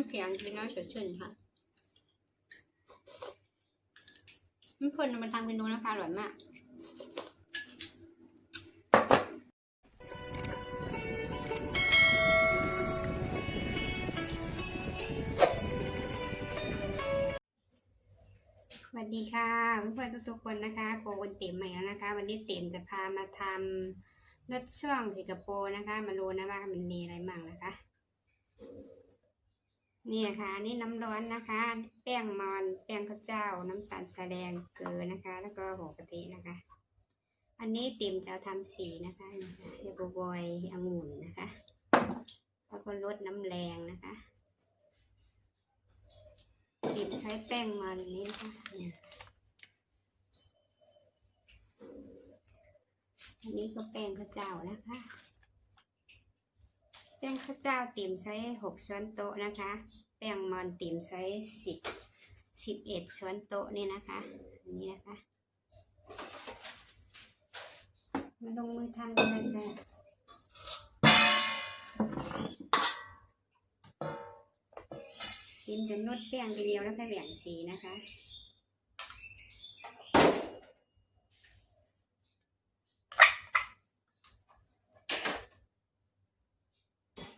ำเขียงกินน้อยสดชื่นค่ะเพื่อนมาทำเมนูนะคะอร่อยมากสวัสดีค่ะเพื่อนทุกๆคนนะคะโกวันเต็มใหม่แล้วนะคะ วันนี้เต็มจะพามาทำรสช่วงสิงคโปร์นะคะ มาดูนะว่ามันมีอะไรบ้างนะคะ นี่นะคะนี่น้ำร้อนนะคะ แป้งมอนแป้งข้าวเจ้าน้ำตาลสาแดงเกลือนะคะ แล้วก็หัวกะทินะคะ อันนี้เต็มจะทำสีนะคะเฮโบบอยองุ่นนะคะ แล้วก็ลดน้ำแรงนะคะเต็มใช้แป้งมันนี้นะคะเนี่ยอันนี้ก็แป้งข้าวเจ้านะคะ แป้งข้าวเจ้าติ่มใช้หกช้อนโต๊ะนะคะ แป้งมอนติ่มใช้สิบสิบเอ็ดช้อนโต๊ะนี่นะคะอันนี้นะคะ มาลงมือทำกันเลยค่ะติ่มจะนวดแป้งทีเดียวแล้วก็แบ่งสีนะคะ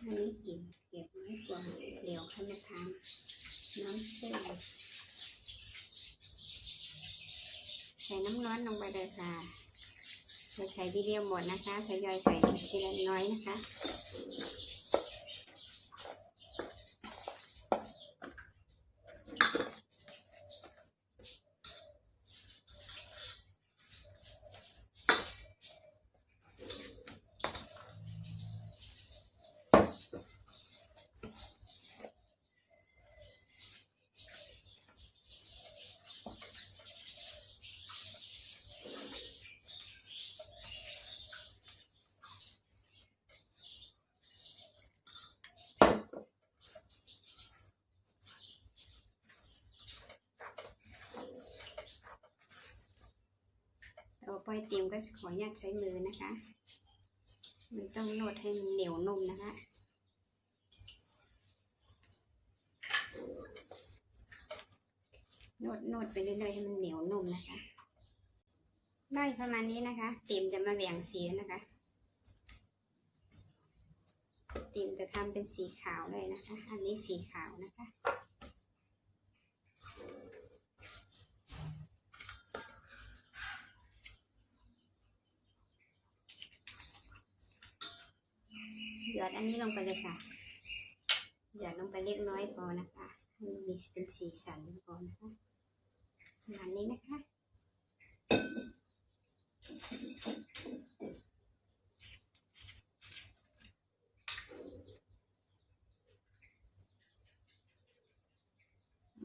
อั นนี้เก็บเก็บไว้ก่อนเดี๋ยวเขาจะทำน้ำเส้นใส่น้ำร้อนลงไปเลยค่ะใส่ใส่ทีเดียวหมดนะคะทยอยใส่ทีละน้อยนะคะ ต่อไปเตรียมก็จะขออนุญาตใช้มือนะคะ มันต้องนวดให้มันเหนียวนุ่มนะคะนวดนวดไปเรื่อยๆให้มันเหนียวนุ่มนะคะ ได้ประมาณนี้นะคะเตรียมจะมาแบ่งสีนะคะเตรียมจะทำเป็นสีขาวเลยนะคะ อันนี้สีขาวนะคะ หยอดอั นนี้ลงไปเลยค่ะ หยอดลงไปเล็กน้อยพอนะคะให้มีเป็นสีสันพอนะคะประมาณนี้นะคะ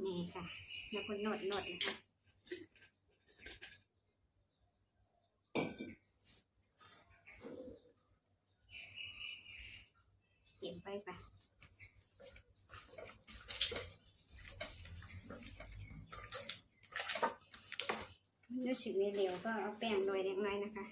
นี่ค่ะแล้วก็นวดนวดนะคะ เก็บไปค่ะ รู้สึกเร็วก็เอาแป้งโรยเล็กน้อยนะคะ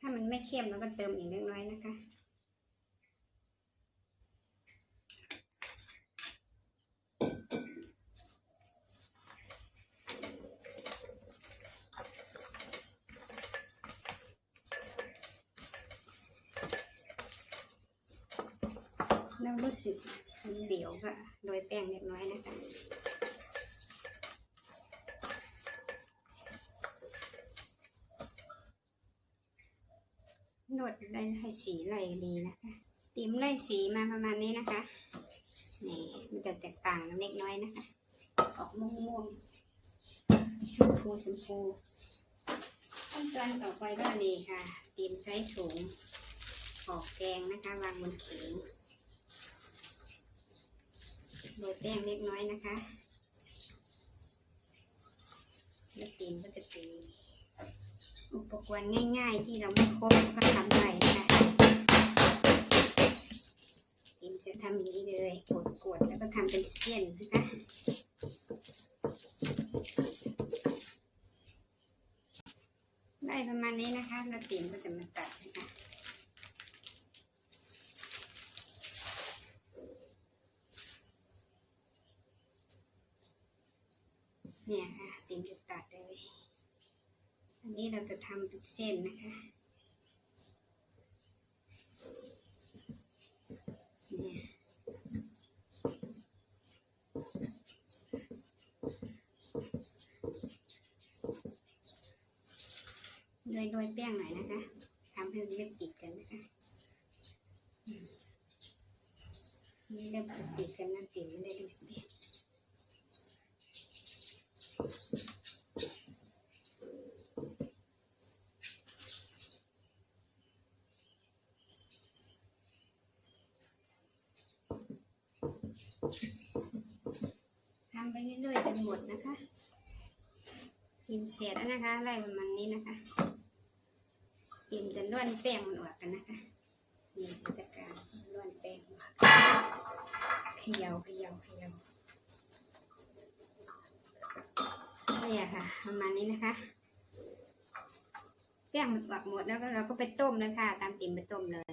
ถ้ามันไม่เข้มเราก็เติมอีกเล็กน้อยนะคะ รู้สึกมันเดียวก็โรยแป้งเล็กน้อยนะคะนวดได้ให้สีไหลดีนะคะ ติมไล่สีมาประมาณนี้นะคะ นี่มันจะแตกต่างเล็กน้อยนะคะ ออกม่วงๆชมพูชมพูขั้นตอนต่อไปก็นี่ค่ะติมใช้ถุงหอกแกงนะคะ วางบนเขียง โรยแป้งเล็กน้อยนะคะแล้วตีนก็จะตีอุปกรณ์ง่าย ๆ ที่เราไม่ครบก็ทำไปนะคะตีนจะทำอย่างนี้เลยกดๆแล้วก็ทำเป็นเส้นนะคะได้ประมาณนี้นะคะแล้วตีนก็จะมาตัด ทำเป็นเส้นนะคะเนี่ยโดยโดยแป้งหน่อยนะคะทำให้มันเรียบติดกันนะคะนี่เริ่มติดกันนะติ๋มไม่ได้ดูสิ เรื่อยๆจนหมดนะคะพิมพ์เสร็จแล้วนะคะไล่ประมาณนี้นะคะพิมพ์จะล้วนแป้งมันออกกันนะคะนี่กิจการล้วนแป้งออกเขย่าเขย่าเขย่าเนี่ยค่ะประมาณนี้นะคะแป้งมันออกหมดแล้วเราก็ไปต้มเลยค่ะ ตามติ่มไปต้มเลย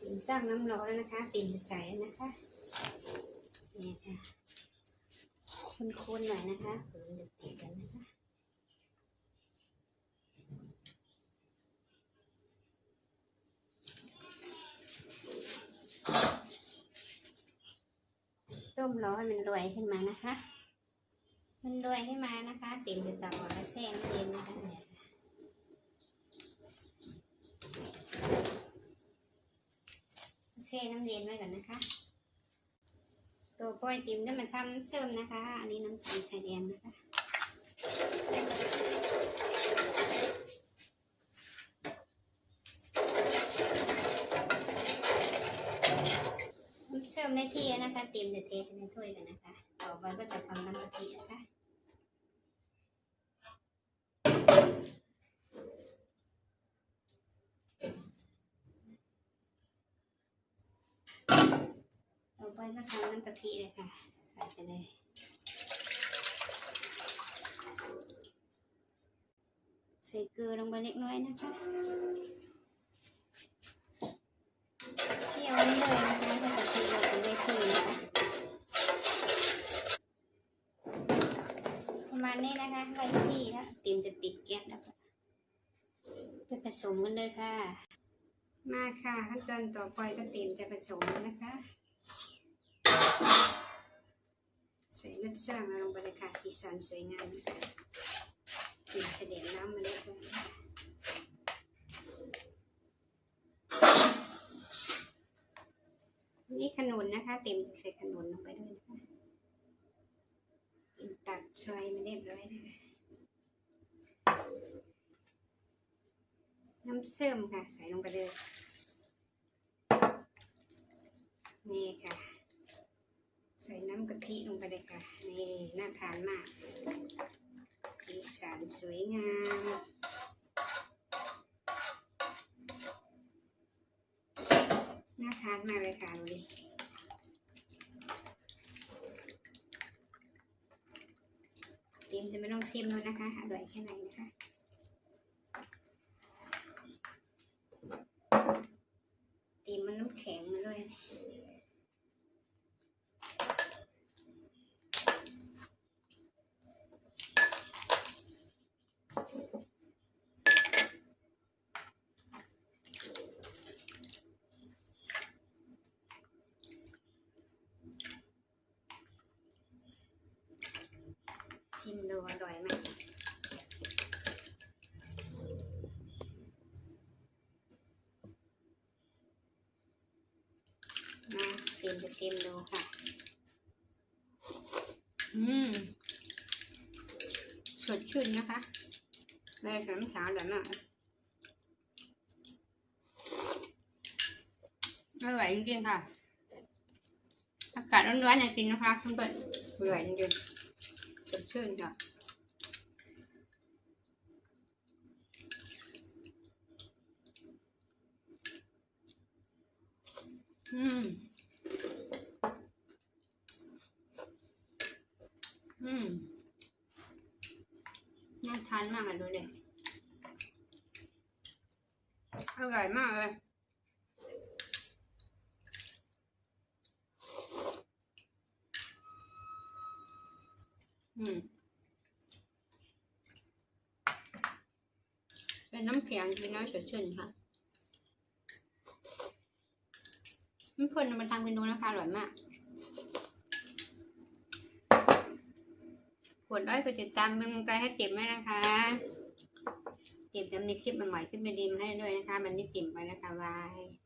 ติ่มตั้งน้ำร้อนแล้วนะคะ ติ่มใส่นะคะนี่ค่ะ คนๆหน่อยนะคะเผื่อมันจะติดกันนะคะต้มรอให้มันรวยขึ้นมานะคะ มันรวยขึ้นมานะคะติ่มจะตักออกมาแช่น้ำเย็นนะคะเนี่ยแช่น้ำเย็นไว้ก่อนนะคะ ตัวปล่อยจิ้มด้วยมาช้ำเชื่อมนะคะ อันนี้น้ำตาลใส่แดงนะคะน้ำเชื่อมในที่นะคะเต็มจะเทในถ้วยกันนะคะ ต่อไปก็จะทำน้ำกะทินะคะ ต่ อไปก็ทำน้ำกะทิเลยค่ะ ใส่ไปเลย ใส่เกลือลงไปเล็กน้อยนะคะเที่ยวนี้เลยนะคะถ้าเกิดที่เราจะได้ที่นะประมาณนี้นะคะไล่ที่แล้วเตรียมจะปิดแก๊สแล้วไปผสมกันเลยค่ะ มาค่ะขั้นตอนต่อไปก็เตรียมจะผสมนะคะ ใส่น้ำเชื่อมลงไปเลยค่ะสีสันสวยงามนะคะเตรียมเสด็จน้ำมาเลยค่ะนี่ขนุนนะคะ เต็มใส่ขนุนลงไปด้วยนะคะตัดชอยมาเรียบร้อยนะคะน้ำเสื่อมค่ะ ใส่ลงไปเลย นี่ค่ะ ใส่น้ำกะทิลงไปเลยค่ะ นี่น่าทานมาก สีสันสวยงามน่าทานมากเลยค่ะดูดิเตรียมจะไม่ต้องซิมแล้วนะคะอร่อยแค่ไหนนะคะเตรียมมันน้ำแข็งมาด้วยดู อร่อยไหมมาเตรียมจะชิมดูค่ะ อืม สดชื่นนะคะแม่สำสาวอร่อยมากอร่อยจริงๆค่ะ อากาศร้อนๆเนี่ยกินนะคะคุณเปิดอร่อยจริงๆสดชื่นค่ะ อืม อืมน่าทานมากอะดูเลยอร่อยมากเลยอืมเป็นน้ำแข็งกินแล้วสดชื่นค่ะ เพื่นๆมาทำกันดูนะคะอร่อยมากกดไลค์กดติดตามเป็นกำลังใจให้ติ๋มด้วยนะคะติ๋มจะมีคลิปใหม่ๆขึ้นมาดีมาให้ด้วยนะคะ มันนี่ติ๋มไปนะคะบาย